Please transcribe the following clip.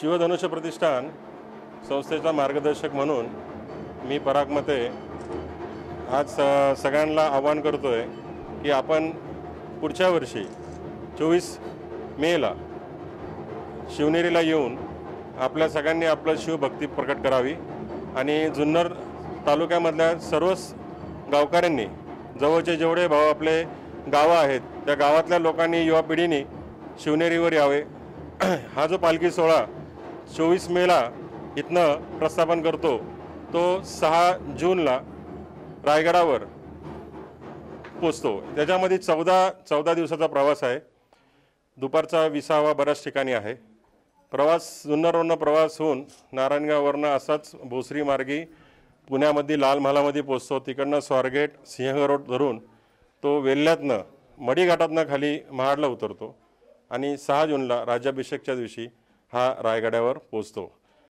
शिवधनुष्य प्रतिष्ठान संस्थेचा मार्गदर्शक म्हणून मी पराग मते आज स सगळ्यांना आवाहन करतो आहे की आपण पुढच्या वर्षी चोवीस मेला शिवनेरीला येऊन आपल्या सगळ्यांनी आपलं शिवभक्ती प्रकट करावी आणि जुन्नर तालुक्यामधल्या सर्वच गावकऱ्यांनी जवळचे जेवढे भाऊ आपले गावं आहेत त्या गावातल्या लोकांनी युवा पिढीने शिवनेरीवर यावे. हा जो पालखी सोहळा चोवीस मेला इथनं प्रस्थापन करतो. तो सहा जूनला रायगडावर पोचतो. त्याच्यामध्ये चौदा चौदा दिवसाचा प्रवास आहे. दुपारचा विसावा बऱ्याच ठिकाणी आहे. प्रवास जुन्नरवरनं प्रवास होऊन नारायणगाववरनं असाच भोसरी मार्गी पुण्यामध्ये लाल महालामध्ये पोचतो. तिकडनं स्वारगेट सिंहगड रोड धरून तो वेल्ह्यातनं मडीघाटातनं खाली महाडला उतरतो. आणि सहा जूनला राज्याभिषेकच्या दिवशी हा रायगडावर पोचतो